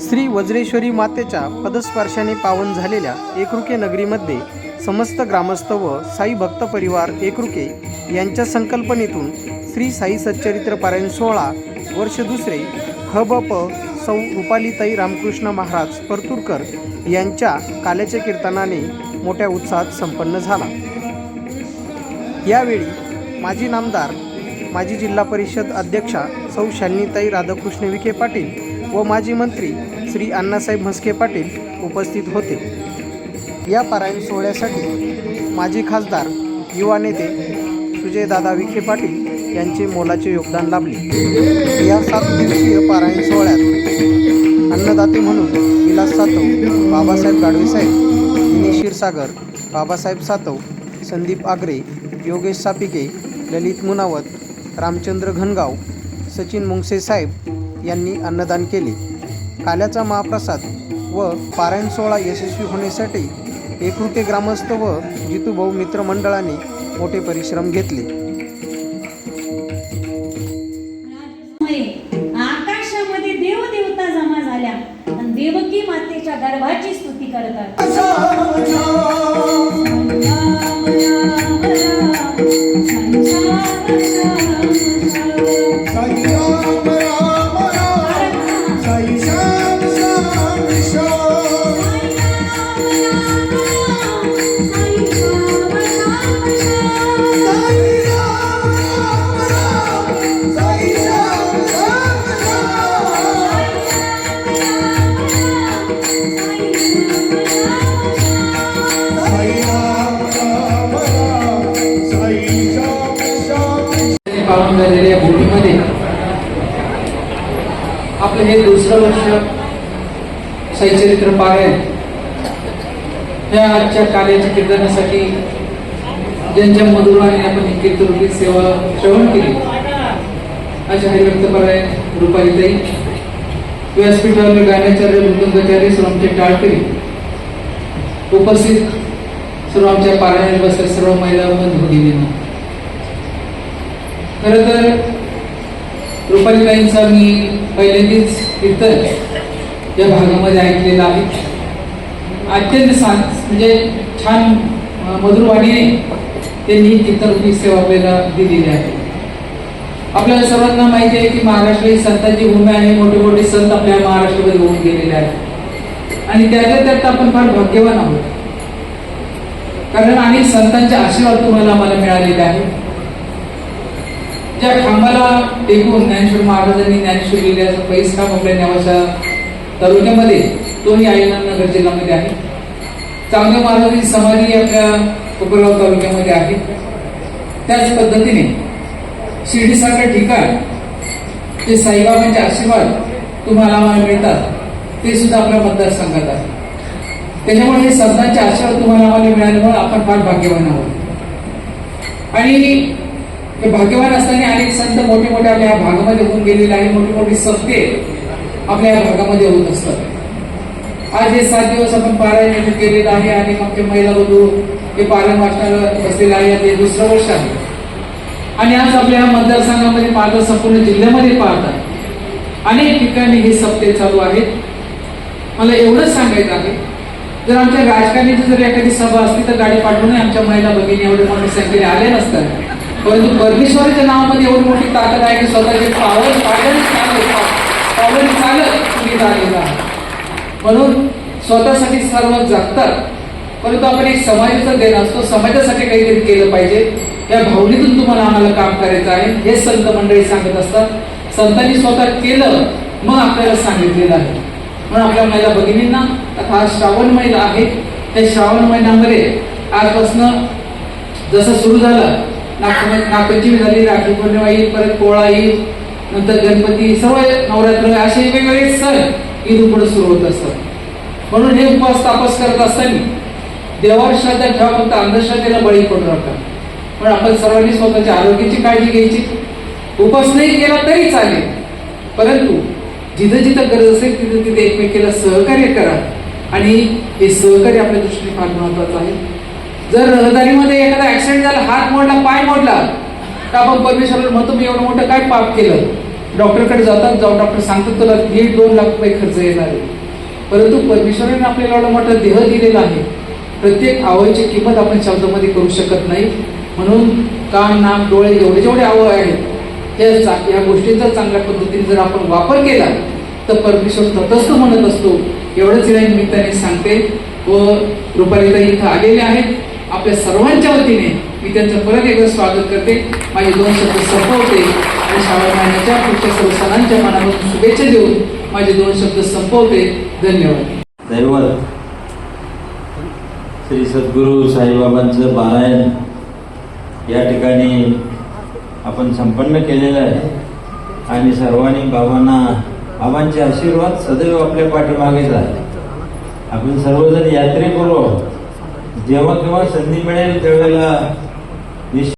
श्री वज्रेश्वरी मातेच्या पदस्पर्शाने पावन झालेल्या एकरुके नगरीमध्ये समस्त ग्रामस्थ व साई भक्त परिवार एकरुके यांच्या संकल्पनेतून श्री साई सच्चरित्र पारायण सोहळा वर्ष दुसरे ह ब प सौ रुपालीताई रामकृष्ण महाराज परतूरकर यांच्या काल्याच्या कीर्तनाने मोठ्या उत्साहात संपन्न झाला. यावेळी माजी नामदार माजी जिल्हा परिषद अध्यक्षा सौ शालिनीताई राधाकृष्ण विखे पाटील व माजी मंत्री श्री अण्णासाहेब म्हस्के पाटील उपस्थित होते. या पारायण सोहळ्यासाठी माजी खासदार युवा नेते सुजयदादा विखे पाटील यांचे मोलाचे योगदान लाभले. या सात दिवसीय पारायण सोहळ्यात अन्नदाते म्हणून विलास सातव बाबासाहेब गाडवेसाहेब दिनेश क्षीरसागर बाबासाहेब सातव संदीप आगरे योगेश सापिके ललित मुनावत रामचंद्र घनगाव सचिन मुंगसे साहेब यांनी अन्नदान केले. काल्याचा महाप्रसाद व पारायण सोहळा यशस्वी होण्यासाठी एकरुटे ग्रामस्थ व जितूभाऊ मित्रमंडळाने मोठे परिश्रम घेतले. आकाशामध्ये देवदेवता जमा झाल्या. आणि देवकी मातेच्या गर्भाची स्तुती करतात. श्याम झालेल्या या बोटीमध्ये आपलं हे दुसरं वर्ष सैचरित्र पारायण या आजच्या कार्याच्या कीर्तनासाठी ज्यांच्या मधुराने आपण ही कीर्तनरूपी सेवा श्रवण केली अशा हरिभक्त पारायण रुपालीताई व्यासपीठावर गाण्याचार्य मृदुंगाचार्य सर्व आमचे टाळकरी. उपस्थित सर्व आमच्या पारायण बसल्या सर्व महिला बंधू भगिनींना खरं तर रुपालीबाईंचा मी पहिल्यांदाच कीर्तन या भागामध्ये ऐकलेलं आहे. अत्यंत सांग म्हणजे छान मधुरवाणीने त्यांनी कीर्तनरूपी सेवा आपल्याला दिलेली आहे. आपल्याला सर्वांना माहिती आहे की महाराष्ट्र ही संतांची भूमी आहे मोठे मोठे संत आपल्या महाराष्ट्रामध्ये होऊन गेलेले आहेत. आणि त्यातल्या त्यात आपण फार भाग्यवान आहोत. कारण अनेक संतांचे आशीर्वाद तुम्हाला आम्हाला मिळालेले आहे ज्या खांबाला टेकून ज्ञानेश्वर महाराजांनी ज्ञानेश्वर लिहिल्याचं पैस आपल्या नावाच्या तालुक्यामध्ये तोही आयनगर जिल्ह्यामध्ये आहे. चांगल्या महाराजांची समाधी आपल्या कोपरगाव तालुक्यामध्ये आहे. त्याच पद्धतीने शिर्डीसारखं ठिकाण जे साईबाबांचे आशीर्वाद तुम्हाला आम्हाला मिळतात ते सुद्धा आपल्या मतदारसंघात आहे. त्याच्यामुळे हे संतांचे आशीर्वाद तुम्हाला आम्हाला मिळाल्यामुळे आपण फार भाग्यवान आहोत. आणि हे भाग्यवान असताना अनेक संत मोठे मोठे आपल्या या भागामध्ये होऊन गेलेले आहे मोठी मोठी सत्ते आपल्या या भागामध्ये होत असतात. आज हे सात दिवस आपण पारायण केलेलं आहे आणि मग ते महिला बंधू हे पारायण वाचणार बसलेलं आहे. ते दुसरं वर्ष आहे. आणि आज आपल्या मतदारसंघामध्ये पाहतात संपूर्ण जिल्ह्यामध्ये पाहतात अनेक ठिकाणी हे सप्ते चालू आहेत. मला एवढंच सांगायचं आहे. जर आमच्या राजकारणीची जर एखादी सभा असती तर गाडी पाठवून आमच्या महिला भगिनी एवढे मोठ्या संख्येने आले नसतात. परंतु परमेश्वराच्या नावामध्ये एवढी मोठी ताकद आहे की स्वतःचे पावर पाडत चालत पावर चालत तुम्ही झालेला म्हणून स्वतःसाठी सर्व जगतात. परंतु आपण एक समाजाचा देण असतो. समाजासाठी काहीतरी केलं पाहिजे. या भावनेतून तुम्हाला आम्हाला काम करायचं आहे. हे संत मंडळी सांगत असतात. संतांनी स्वतः केलं मग आपल्याला सांगितलेलं आहे. म्हणून आपल्या महिला भगिनींना आता हा श्रावण महिना आहे. त्या श्रावण महिन्यामध्ये आजपासनं जसं सुरू झालं नाग नागपंचमी झाली राखी पौर्णिमा येईल परत पोळा येईल नंतर गणपती सर्व नवरात्र असे वेगवेगळे सण ईद पुढे सुरू होत असतात. म्हणून हे उपवास तापस करत असताना देवावर श्रद्धा ठेवा फक्त अंधश्रद्धेला बळी पडू नका. पण आपण सर्वांनी स्वतःच्या आरोग्याची काळजी घ्यायची. उपवास नाही केला तरी चालेल. परंतु जिथं जिथं गरज असेल तिथं तिथे एकमेकीला सहकार्य करा. आणि हे सहकार्य आपल्या दृष्टीने फार महत्वाचं आहे. जर रहदारीमध्ये एखादा ऍक्सिडेंट झाला हात मोडला पाय मोडला तर आपण परमेश्वराला म्हणतो मी एवढं मोठं काय पाप केलं? डॉक्टरकडे जातात जाऊन डॉक्टर सांगतात तुला दीड दोन लाख रुपये खर्च येणार आहे. परंतु परमेश्वराने आपल्याला एवढा मोठा देह दिलेला आहे. प्रत्येक आवयची किंमत आपण शब्दामध्ये करू शकत नाही. म्हणून कान नाक डोळे एवढे जेवढे आवय आहेत त्या चा- या गोष्टींचा चांगल्या पद्धतीने जर आपण वापर केला तर परमेश्वर तटस्थ म्हणत असतो. एवढंच या निमित्ताने सांगते व रुपालीताई इथं आलेले आहेत. आपल्या सर्वांच्या वतीने मी त्यांचं परत एकदा स्वागत करते. माझे दोन शब्द संपवते आणि श्रावण महिन्याच्या पुढच्या सर्व सणांच्या मनापासून शुभेच्छा देऊन माझे दोन शब्द संपवते. धन्यवाद. धन्यवाद. श्री सद्गुरू साईबाबांचं पारायण या ठिकाणी आपण संपन्न केलेलं आहे. आणि सर्वांनी बाबांना बाबांचे आशीर्वाद सदैव आपल्या पाठीमागेच आहे. आपण सर्वजण यात्रेकरू आहोत जेव्हा केव्हा संधी मिळेल त्यावेळेला